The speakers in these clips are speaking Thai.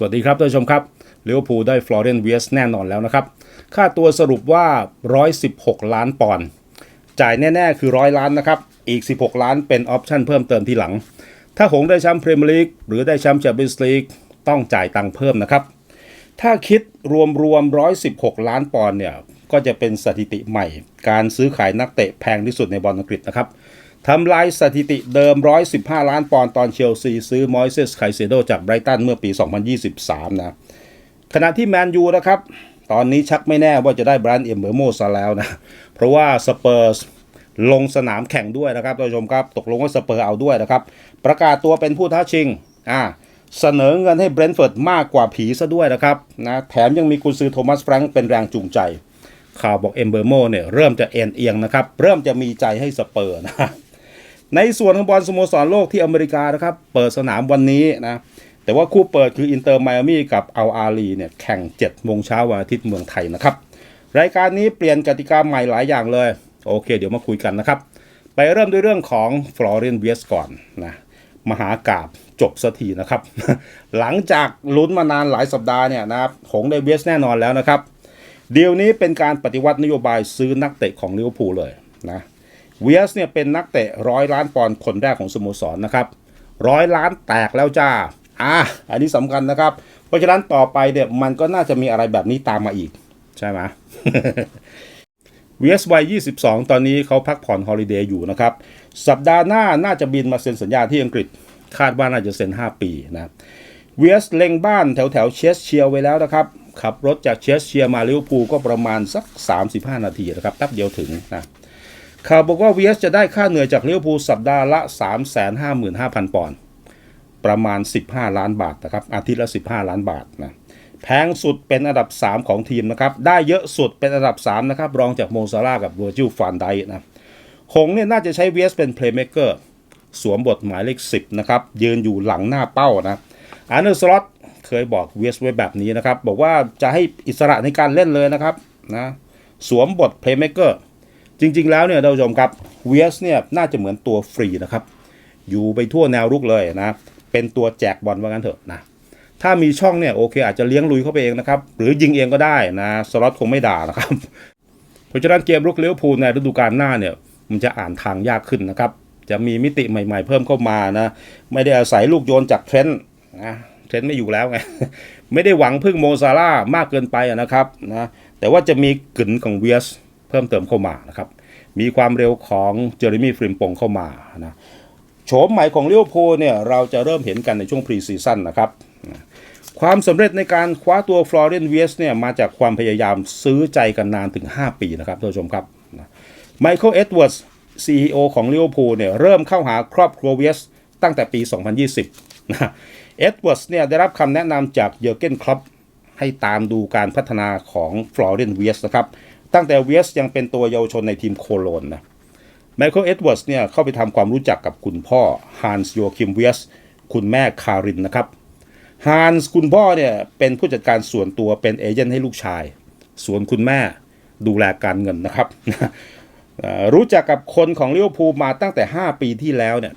สวัสดีครับท่านผู้ชมครับลิเวอร์พูลได้ฟลอเรนเวียสแน่นอนแล้วนะครับ ค่าตัวสรุปว่า 116 ล้านปอนด์จ่ายแน่ ๆ คือ 100 ล้านนะครับ อีก 16 ล้านเป็นออปชั่นเพิ่มเติมทีหลัง ถ้าหงได้แชมป์พรีเมียร์ลีกหรือได้แชมป์แชมเปี้ยนส์ลีกต้องจ่ายตังค์เพิ่มนะครับ ถ้าคิดรวมรวม116 ล้านปอนด์เนี่ยก็จะเป็นสถิติใหม่ การซื้อขายนักเตะแพงที่สุดในบอลอังกฤษนะครับ ทำลายสถิติเดิม 115 ล้านปอนด์ตอนเชลซี ซื้อมอยเซสไคเซโดจากไบรตันเมื่อปี 2023 นะ ขณะที่แมนยูนะครับ ตอนนี้ชักไม่แน่ว่าจะได้บรันเอมเบอร์โมซะแล้วนะ เพราะว่าสเปอร์สลงสนามแข่งด้วยนะครับท่านผู้ชมครับ ตกลงว่าสเปอร์เอาด้วยนะครับ ประกาศตัวเป็นผู้ท้าชิง อ่า เสนอเงินให้เบรนท์เฟิร์ดมากกว่าผีซะด้วยนะครับ นะ แถมยังมีกุนซือโทมัสแฟรงค์เป็นแรงจูงใจข่าวบอกเอมเบอร์โมเนี่ยเริ่มจะเอ็นเอียงนะครับ เริ่มจะมีใจให้สเปอร์นะ ในส่วนของบอลสโมสรโลกที่อเมริกานะครับ เปิดสนามวันนี้นะ แต่ว่าคู่เปิดคืออินเตอร์ไมอามี่กับอัลอาลีเนี่ยแข่ง7โมงเช้าวันอาทิตย์เมืองไทยนะครับ รายการนี้เปลี่ยนกติกาใหม่หลายอย่างเลย โอเค เดี๋ยวมาคุยกันนะครับ ไปเริ่มด้วยเรื่องของฟลอเรนเวียสก่อนนะมหากาบจบสักทีนะครับ หลังจากลุ้นมานานหลายสัปดาห์เนี่ยนะครับหงได้เวียสแน่นอนแล้วนะครับเดีลนี้เป็นการปฏิวัตินโยบายซื้อนักเตะของลิเวอร์พูลเลยนะ เวียสเนี่ยเป็นนักเตะร้อยล้านปอนด์คนแรกของสโมสรนะครับร้อยล้านแตกแล้วจ้าอะอันนี้สำคัญนะครับ เพราะฉะนั้นต่อไปเนี่ยมันก็น่าจะมีอะไรแบบนี้ตามมาอีก ใช่ไหมเวีเอสวัย22 ตอนนี้เขาพักผ่อนฮอลิเดย์อยู่นะครับ สัปดาห์หน้าน่าจะบินมาเซ็นสัญญาที่อังกฤษ คาดว่าน่าจะเซ็น 5 ปีนะวีเอสเล็งบ้านแถวแถวเชสเชียร์ไว้แล้วนะครับ ขับรถจากเชสเชียร์มาลิเวอร์พูลก็ประมาณสัก 35 นาทีนะครับแป๊บเดียวถึงนะ ข่าวบอกว่าวีเอสจะได้ค่าเหนื่อยจากลิเวอร์พูลสัปดาห์ละ 355,000 ปอนด์ประมาณ 15 ล้านบาทนะครับ อาทิตย์ละ 15 ล้านบาทนะแพงสุดเป็นอันดับ 3 ของทีมนะครับ ได้เยอะสุดเป็นอันดับ 3 นะครับ รองจากโมซาร่ากับเวอร์จิลฟานไดนะหงเนี่ยน่าจะใช้เวียสเป็นเพลย์เม k เกอร์สวมบทหมายเลข 10 นะครับ ยืนอยู่หลังหน้าเป้านะอาร์เนอร์สล็อตเคยบอกเวียสไว้แบบนี้นะครับ บอกว่าจะให้อิสระในการเล่นเลยนะครับนะสวมบทเพลย์เม k เกอร์ จริงๆแล้วเนี่ยท่านผู้ชมครับเวสเนี่ยน่าจะเหมือนตัวฟรีนะครับ อยู่ไปทั่วแนวรุกเลยนะเป็นตัวแจกบอลว่างั้นเถอะนะถ้ามีช่องเนี่ยโอเค อาจจะเลี้ยงลุยเข้าไปเองนะครับหรือยิงเองก็ได้นะสล็อตคงไม่ด่านะครับ เพราะฉะนั้นเกมรุกเลี้ยวภูในฤดูกาลหน้าเนี่ยมันจะอ่านทางยากขึ้นนะครับ จะมีมิติใหม่ๆเพิ่มเข้ามานะ ไม่ได้อาศัยลูกโยนจากเทรนต์นะเทรนต์ไม่อยู่แล้วไง ไม่ได้หวังพึ่งโมซาร่ามากเกินไปนะครับนะแต่ว่าจะมีกลิ่นของเวียส เพิ่มเติมเข้ามานะครับมีความเร็วของเจอร์มี่ฟริมปงเข้ามานะโฉมใหม่ของเลิเวอร์พูลเนี่ยเราจะเริ่มเห็นกันในช่วงพรีซีซั่นนะครับความสำเร็จในการคว้าตัวฟลอเรนเวียสเนี่ยมาจากความพยายามซื้อใจกันนานถึง 5 ปีนะครับท่านผู้ชมครับไมเคิลเอ็ดเวิร์ด CEO ของเลิเวอร์พูลเนี่ยเริ่มเข้าหาครอบครัวเวียสตั้งแต่ปี 2020นะเอ็ดเวิร์ดเนี่ยได้รับคำแนะนำจากเยอร์เกนคลับให้ตามดูการพัฒนาของฟลอเรนเวียสนะครับ ตั้งแต่เวสยังเป็นตัวเยาวชนในทีมโคโลนนะไมเคิลเอ็ดเวิร์ดเนี่ยเข้าไปทำความรู้จักกับคุณพ่อฮันส์โยคิมเวสคุณแม่คารินนะครับฮันส์คุณพ่อเนี่ยเป็นผู้จัดการส่วนตัวเป็นเอเจนต์ให้ลูกชาย ส่วนคุณแม่ดูแลการเงินนะครับ รู้จักกับคนของเลิเวอร์พูมาตั้งแต่ 5 ปีที่แล้วเนี่ย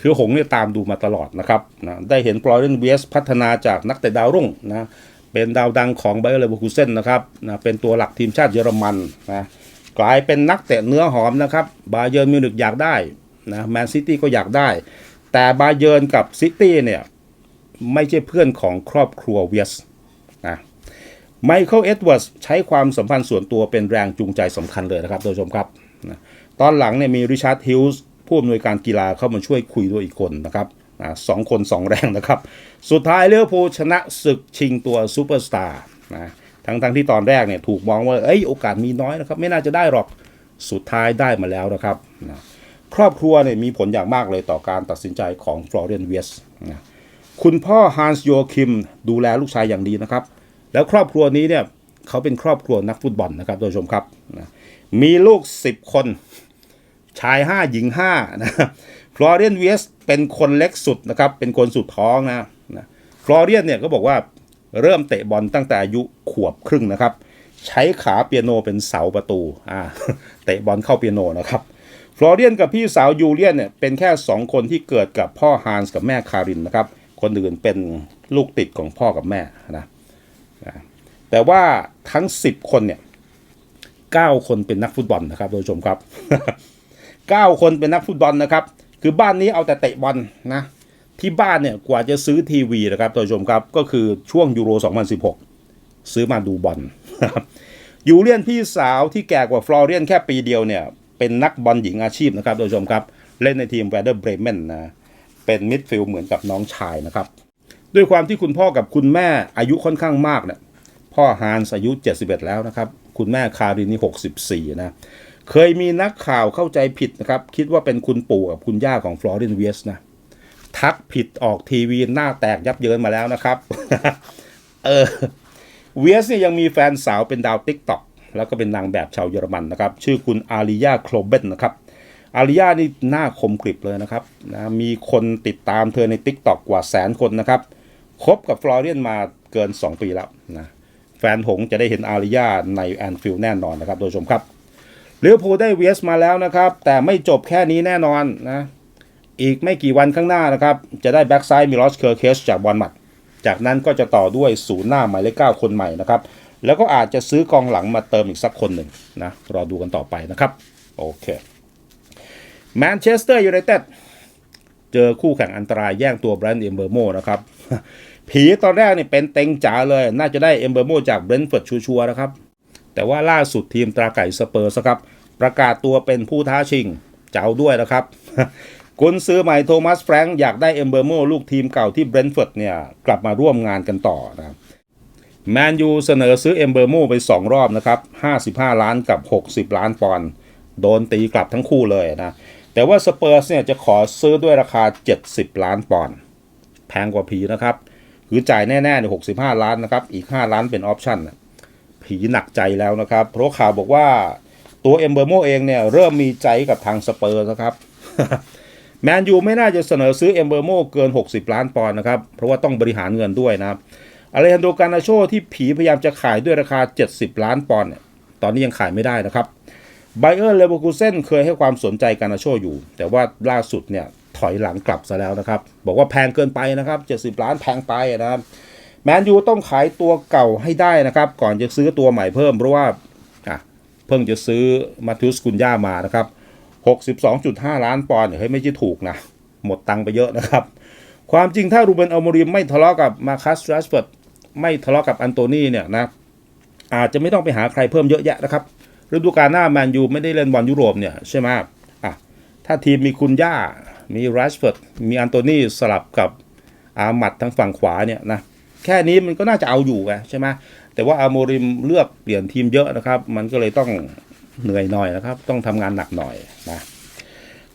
คือหงเนี่ยตามดูมาตลอดนะครับนะได้เห็นฟลอยเรนเวสพัฒนาจากนักเตะดาวรุ่งนะ เป็นดาวดังของไบเออร์เลเวอร์คูเซนนะครับนะเป็นตัวหลักทีมชาติเยอรมันนะกลายเป็นนักเตะเนื้อหอมนะครับบาเยิร์มิวนิกอยากได้นะแมนซิตี้ก็อยากได้ แต่บาเยิร์กับซิตี้เนี่ยไม่ใช่เพื่อนของครอบครัวเวียสนะไมเคิลเอ็ดเวิร์ดใช้ความสัมพันธ์ส่วนตัวเป็นแรงจูงใจสำคัญเลยนะครับท่านผู้ชมครับนะตอนหลังเนี่ยมีริชาร์ดฮิลส์ผู้อำนวยการกีฬาเข้ามาช่วยคุยด้วยอีกคนนะครับ สองคนสองแรงนะครับ สุดท้ายเลี้ยวภูชนะศึกชิงตัวซูเปอร์สตาร์นะทั้งทั้งที่ตอนแรกเนี่ยถูกมองว่าเอ้ยโอกาสมีน้อยนะครับ ไม่น่าจะได้หรอกสุดท้ายได้มาแล้วนะครับนะครอบครัวเนี่ยมีผลอย่างมากเลยต่อการตัดสินใจของฟลอเรนเวียสนะคุณพ่อฮันส์โยคิมดูแลลูกชายอย่างดีนะครับ แล้วครอบครัวนี้เนี่ยเขาเป็นครอบครัวนักฟุตบอลนะครับท่านผู้ชมครับนะมีลูก 10 คน ชาย 5 หญิง5นะฟ ลอเรียนเวสเป็นคนเล็กสุดนะครับ เป็นคนสุดท้องนะนะฟลอเรียนเนี่ยก็บอกว่าเริ่มเตะบอลตั้งแต่อายุขวบครึ่งนะครับ ใช้ขาเปียโนเป็นเสาประตูอ่าเตะบอลเข้าเปียโนนะครับฟลอเรียนกับพี่สาวยูเลียนเนี่ยเป็นแค่ 2 คนที่เกิดกับพ่อฮานส์กับแม่คารินนะครับ คนอื่นเป็นลูกติดของพ่อกับแม่นะนะแต่ว่าทั้ง 10 คนเนี่ย9คนเป็นนักฟุตบอลนะครับท่านผู้ชมครับ 9 คนเป็นนักฟุตบอลนะครับ คือบ้านนี้เอาแต่เตะบอลนะ ที่บ้านเนี่ยกว่าจะซื้อทีวีนะครับท่านผู้ชมครับก็คือช่วงยูโร 2016 ซื้อมาดูบอลยูเลียนพี่สาวที่แก่กว่าฟลอเรียนแค่ปีเดียวเนี่ย เป็นนักบอลหญิงอาชีพนะครับท่านผู้ชมครับ เล่นในทีมแวเดอร์เบรเมนนะเป็นมิดฟิลด์เหมือนกับน้องชายนะครับ ด้วยความที่คุณพ่อกับคุณแม่อายุค่อนข้างมากเนี่ยพ่อฮานส์อายุ 71 แล้วนะครับ คุณแม่คารินนี่ 64 นะ เคยมีนักข่าวเข้าใจผิดนะครับ คิดว่าเป็นคุณปู่กับคุณย่าของฟลอเรนเวียสนะ ทักผิดออกทีวีหน้าแตกยับเยินมาแล้วนะครับ เออเวียสเนี่ยยังมีแฟนสาวเป็นดาวติ๊กต็อกแล้วก็เป็นนางแบบชาวเยอรมันนะครับ ชื่อคุณอาริยาโคลเบนนะครับ อาริยานี่หน้าคมกริบเลยนะครับนะมีคนติดตามเธอใน Tik t o อกกว่าแสนคนนะครับคบกับฟลอเรียนมาเกิน 2 ปีแล้วนะแฟนหงจะได้เห็นอาริยาในแอนฟิลแน่นอนนะครับโดยชมครับ เลี้ยวพูลได้เวสมาแล้วนะครับ แต่ไม่จบแค่นี้แน่นอนนะ อีกไม่กี่วันข้างหน้านะครับ จะได้แบ็กไซด์มิลอสเคอร์เคสจากบอลมัด จากนั้นก็จะต่อด้วยศูนย์หน้าหมายเลขเก้าคนใหม่นะครับ แล้วก็อาจจะซื้อกองหลังมาเติมอีกสักคนหนึ่งนะ รอดูกันต่อไปนะครับ โอเคแมนเชสเตอร์ยูไนเต็ดเจอคู่แข่งอันตรายแย่งตัวแบรนด์เอมเบอร์โมนะครับ ผีตอนแรกนี่เป็นเต็งจ๋าเลย น่าจะได้เอมเบอร์โมจากเบรนท์เฟิร์ดชัวร์นะครับ แต่ว่าล่าสุดทีมตราไก่สเปอร์สครับ ประกาศตัวเป็นผู้ท้าชิง เจ้าด้วยนะครับกุนซื้อใหม่โทมัสแฟรงค์อยากได้เอมเบอร์โมลูกทีมเก่าที่เบรนท์เฟิร์ดเนี่ย กลับมาร่วมงานกันต่อนะครับแมนยูเสนอซื้อเอมเบอร์โมไป 2 รอบนะครับ 55 ล้านกับ 60 ล้านปอนด์โดนตีกลับทั้งคู่เลยนะ แต่ว่าสเปอร์สเนี่ยจะขอซื้อด้วยราคา 70 ล้านปอนด์แพงกว่าผีนะครับ คือจ่ายแน่ๆเนี่ย65 ล้านนะครับ อีก 5 ล้านเป็นออปชั่นนะ ผีหนักใจแล้วนะครับ เพราะข่าวบอกว่าตัวเอมเบอร์โมเองเนี่ยเริ่มมีใจกับทางสเปอร์นะครับ แมนยูไม่น่าจะเสนอซื้อเอมเบอร์โมเกิน 60 ล้านปอนด์นะครับ เพราะว่าต้องบริหารเงินด้วยนะครับอเลฮันโดการนาโชที่ผีพยายามจะขายด้วยราคา 70 ล้านปอนด์เนี่ยตอนนี้ยังขายไม่ได้นะครับไบเออร์เลเวอร์คูเซนเคยให้ความสนใจการนาโชอยู่ แต่ว่าล่าสุดเนี่ยถอยหลังกลับซะแล้วนะครับ บอกว่าแพงเกินไปนะครับ 70 ล้านแพงไปนะครับ แมนยูต้องขายตัวเก่าให้ได้นะครับ ก่อนจะซื้อตัวใหม่เพิ่มเพราะว่าเพิ่งจะซื้อมาทิอุสกุนย่ามานะครับ 62.5 ล้านปอนด์เฮ้ยไม่ใช่ถูกนะ หมดตังค์ไปเยอะนะครับ ความจริงถ้ารูเบนอัลโมริมไม่ทะเลาะกับมาคัสรัสเฟิร์ดไม่ทะเลาะกับอันโตนีเนี่ยนะอาจจะไม่ต้องไปหาใครเพิ่มเยอะแยะนะครับฤดูกาลหน้าแมนยูไม่ได้เล่นบอลยุโรปเนี่ยใช่ไหมอะถ้าทีมมีคุณย่ามีรัชเฟิร์ดมีอันโตนีสลับกับอาหมัดทางฝั่งขวาเนี่ยนะ แค่นี้มันก็น่าจะเอาอยู่ไงใช่ไหมแต่ว่าอาโมริมเลือกเปลี่ยนทีมเยอะนะครับ มันก็เลยต้องเหนื่อยหน่อยนะครับ ต้องทำงานหนักหน่อยนะ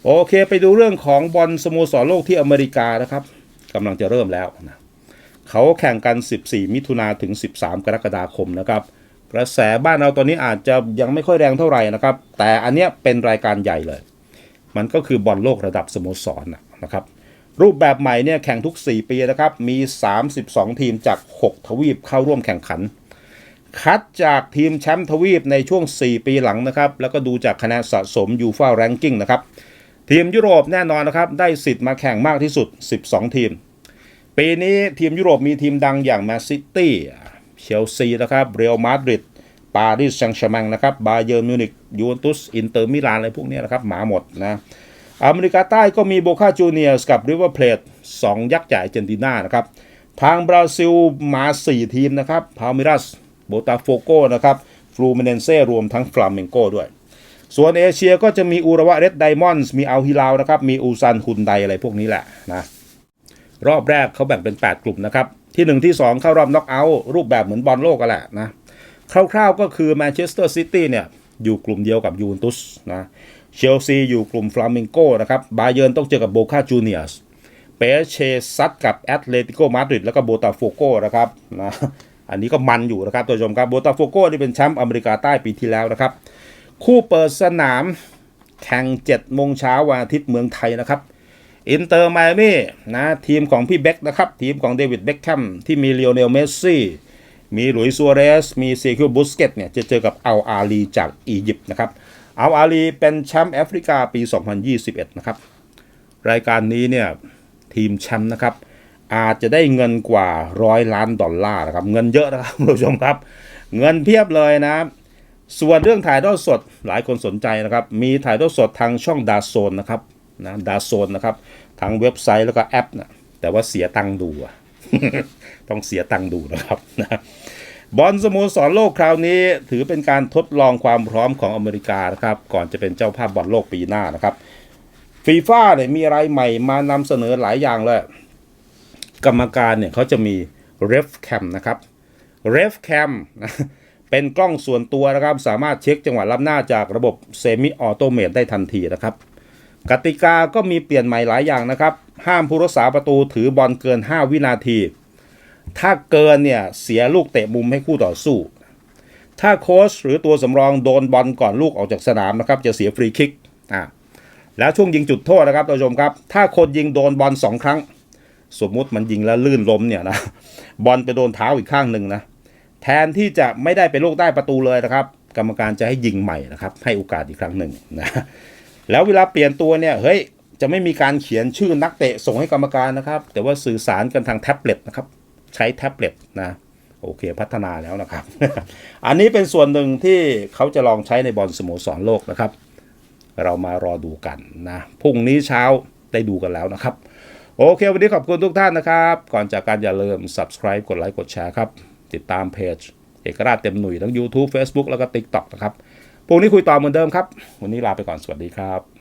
โอเคไปดูเรื่องของบอลสโมสรโลกที่อเมริกานะครับกำลังจะเริ่มแล้วนะเขาแข่งกัน 14 มิถุนาถึง 13 กรกฎาคมนะครับกระแสบ้านเราตอนนี้อาจจะยังไม่ค่อยแรงเท่าไหร่นะครับ แต่อันเนี้ยเป็นรายการใหญ่เลย มันก็คือบอลโลกระดับสโมสรนนะครับ รูปแบบใหม่เนี่ยแข่งทุก 4 ปีนะครับ มี 32 ทีมจาก 6 ทวีปเข้าร่วมแข่งขัน คัดจากทีมแชมป์ทวีปในช่วง 4 ปีหลังนะครับ แล้วก็ดูจากคะแนนสะสมยูฟ่าแรงกิ้งนะครับ ทีมยุโรปแน่นอนนะครับ ได้สิทธิ์มาแข่งมากที่สุด 12 ทีม ปีนี้ทีมยุโรปมีทีมดังอย่างแมนซิตี้เชลซีนะครับเรอัลมาดริดปารีสแซงต์แชร์แมงนะครับบาเยิร์มิวนิกยูเวนตุสอินเตอร์มิลานอะไรพวกนี้นะครับหมาหมดนะ อเมริกาใต้ก็มีโบคาจูเนียร์สกับริเวอร์เพลทสองยักษ์ใหญ่เจนตินานะครับ ทางบราซิลมา 4 ทีมนะครับพาเมรัสโบตาโฟโกนะครับฟลูมิเนนเซ่รวมทั้งฟลาเมงโกด้วย ส่วนเอเชียก็จะมีอุระวะเรดไดมอนด์มีอัลฮิลาวนะครับ มีอูซันฮุนไดอะไรพวกนี้แหละนะ รอบแรกเขาแบ่งเป็น 8 กลุ่มนะครับ ที่ 1 ที่ 2 เข้ารอบน็อกเอาท์รูปแบบเหมือนบอลโลกกันแหละนะ คร่าวๆก็คือแมนเชสเตอร์ซิตี้เนี่ยอยู่กลุ่มเดียวกับยูเวนตุสนะ เชลซีอยู่กลุ่มฟลาเมงโกนะครับ บาเยิร์นต้องเจอกับโบคาจูเนียส เปเชซัดกับแอตเลติโกมาดริดแล้วก็โบตาโฟโกนะครับนะอันนี้ก็มันอยู่นะครับตัวชมครับโบตาโฟโกนี่เป็นแชมป์อเมริกาใต้ปีที่แล้วนะครับ คู่เปิดสนามแข่ง7โมงเช้าวันอาทิตย์เมืองไทยนะครับอินเตอร์ไมอามี่นะทีมของพี่เบ็กนะครับ ทีมของเดวิดเบ็คแคมที่มีเลโอเนลเมสซี่มีหลุยส์ซัวเรส มีเซคิวบุสเกตเนี่ยจะเจอกับอัลอาลีจากอียิปต์นะครับ อัลอาลีเป็นแชมป์แอฟริกาปี 2021 นะครับ รายการนี้เนี่ยทีมแชมป์นะครับ อาจจะได้เงินกว่าร้อยล้านดอลลาร์นะครับ เงินเยอะนะครับคุณผู้ชมครับ เงินเพียบเลยนะ ส่วนเรื่องถ่ายทอดสดหลายคนสนใจนะครับ มีถ่ายทอดสดทางช่องดาโซนนะครับนะดาโซนนะครับทางเว็บไซต์แล้วก็แอปนะแต่ว่าเสียตังค์ดูอะต้องเสียตังค์ดูนะครับนะ บอลสโมสรโลกคราวนี้ ถือเป็นการทดลองความพร้อมของอเมริกานะครับก่อนจะเป็นเจ้าภาพบอลโลกปีหน้านะครับฟีฟ่าเนี่ยมีอะไรใหม่มานำเสนอหลายอย่างเลย กรรมการเนี่ยเขาจะมี ref cam นะครับ ref cam นะเป็นกล้องส่วนตัวนะครับ สามารถเช็คจังหวะรับหน้าจากระบบ semi automate ได้ทันทีนะครับ กติกาก็มีเปลี่ยนใหม่หลายอย่างนะครับ ห้ามผู้รักษาประตูถือบอลเกิน 5 วินาที ถ้าเกินเนี่ยเสียลูกเตะมุมให้คู่ต่อสู้ ถ้าโค้ชหรือตัวสำรองโดนบอลก่อนลูกออกจากสนามนะครับจะเสียฟรีคิกอ่าแล้วช่วงยิงจุดโทษนะครับท่านผู้ชมครับ ถ้าคนยิงโดนบอลสองครั้ง สมมุติมันยิงแล้วลื่นล้มเนี่ยนะบอลไปโดนเท้าอีกข้างหนึ่งนะแทนที่จะไม่ได้ไปลูกใต้ประตูเลยนะครับ กรรมการจะให้ยิงใหม่นะครับ ให้โอกาสอีกครั้งหนึ่งนะแล้วเวลาเปลี่ยนตัวเนี่ยเฮ้ยจะไม่มีการเขียนชื่อนักเตะส่งให้กรรมการนะครับ แต่ว่าสื่อสารกันทางแท็บเล็ตนะครับ ใช้แท็บเล็ตนะโอเคพัฒนาแล้วนะครับ อันนี้เป็นส่วนหนึ่งที่เขาจะลองใช้ในบอลสโมสรโลกนะครับ เรามารอดูกันนะพรุ่งนี้เช้าได้ดูกันแล้วนะครับ โอเค วันนี้ขอบคุณทุกท่านนะครับ ก่อนจากการอย่าลืม subscribe กดไลค์กดแชร์ครับ ติดตามเพจ เอกราชเต็มหนุ่ยทั้ง YouTube Facebook แล้วก็ TikTok นะครับพรุ่งนี้คุยต่อเหมือนเดิมครับ วันนี้ลาไปก่อนสวัสดีครับ